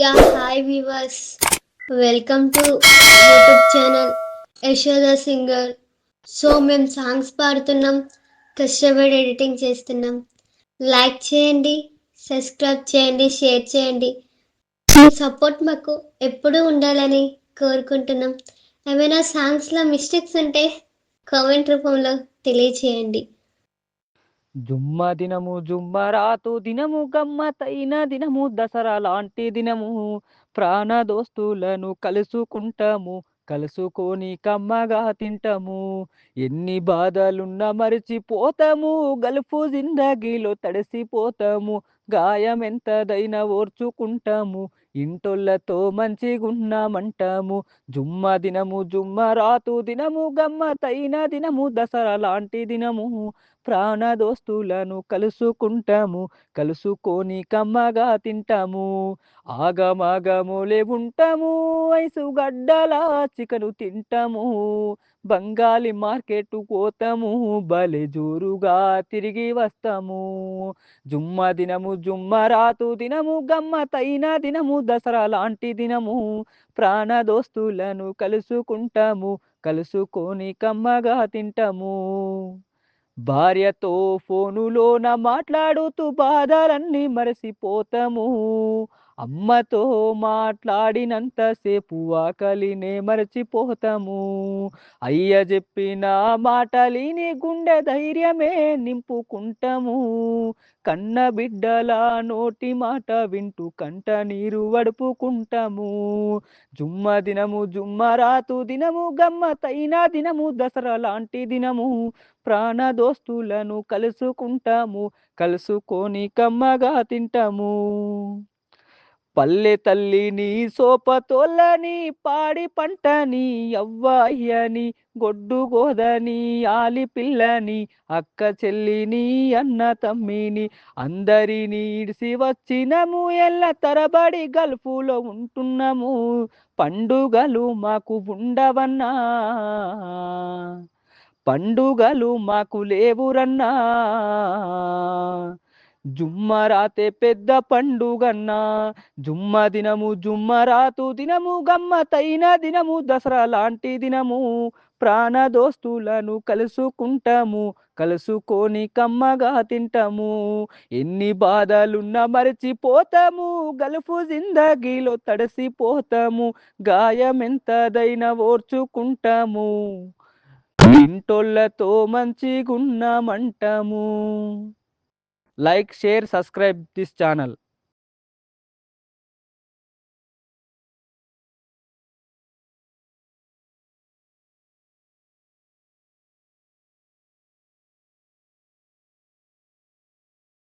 Yeah hi viewers welcome to YouTube channel Yashoda singer so మేము songs పాడుతున్నాం కష్టపడి editing చేస్తున్నాం. లైక్ చేయండి సబ్స్క్రైబ్ చేయండి షేర్ చేయండి. మీ సపోర్ట్ మాకు ఎప్పుడూ ఉండాలని కోరుకుంటున్నాం. ఏమైనా సాంగ్స్లో మిస్టేక్స్ ఉంటే కామెంట్ రూపంలో తెలియచేయండి. జుమ్మ దినము జుమ్మ రాతు దినము గమ్మతైన దినము దసరా లాంటి దినము. ప్రాణ దోస్తులను కలుసుకుంటాము కలుసుకొని కమ్మగా తింటాము. ఎన్ని బాధలున్నా మరిచిపోతాము గల్ఫు జిందగీలో తడిసిపోతాము. గాయం ఎంతదైనా ఓర్చుకుంటాము. ఇంటోళ్ళతో మంచిగున్నామంటాము. జుమ్మ దినము జుమ్మ రాతు దినము గమ్మతైన దినము దసరా లాంటి దినము. ప్రాణ దోస్తులను కలుసుకుంటాము కలుసుకొని కమ్మగా తింటాము. ఆగమాగములే ఉంటాము ఐసు గడ్డలా చికెను తింటాము. బంగాళి మార్కెట్ పోతాము బలే జోరుగా తిరిగి వస్తాము. జుమ్మ దినము జుమ్మ రాతు దినము గమ్మతైన దినము దసరా లాంటి దినము. ప్రాణ దోస్తులను కలుసుకుంటాము కలుసుకొని కమ్మగా తింటాము. భార్యతో ఫోనులోన మాట్లాడుతూ బాధలన్నీ మరసిపోతాము. అమ్మతో మాట్లాడినంతసేపు ఆకలినే మరచిపోతాము. అయ్య చెప్పిన మాటలిని గుండె ధైర్యమే నింపుకుంటాము. కన్న బిడ్డల నోటి మాట వింటూ కంట నీరు వడుపుకుంటాము. జుమ్మ దినము జుమ్మ రాతు దినము గమ్మతైన దినము దసరా లాంటి దినము. ప్రాణ దోస్తులను కలుసుకుంటాము కలుసుకొని కమ్మగా తింటాము. పల్లె తల్లిని సోపతోలని పాడి పంటని అవ్వాయ్యని గొడ్డు గోదని ఆలి పిల్లని అక్క చెల్లిని అన్న తమ్మిని అందరిని ఇడిసి వచ్చినము ఎల్ల తరబడి గల్ఫులో ఉంటున్నాము పండుగలు మాకు ఉండవన్నా. పండుగలు మాకు లేవురన్నా. జుమ్మరాతే పెద్ద పండుగన్నా. జుమ్మ దినము జుమ్మరాతు దినము గమ్మతైన దినము దసరా లాంటి దినము. ప్రాణ దోస్తులను కలుసుకుంటాము కలుసుకొని కమ్మగా తింటాము. ఎన్ని బాధలున్నా మరచిపోతాము గల్ఫు జిందగీలో తడిసిపోతాము గాయం ఎంతదైనా ఓర్చుకుంటాము. ఇంటోళ్ళతో మంచిగున్నామంటాము. Like share subscribe this channel.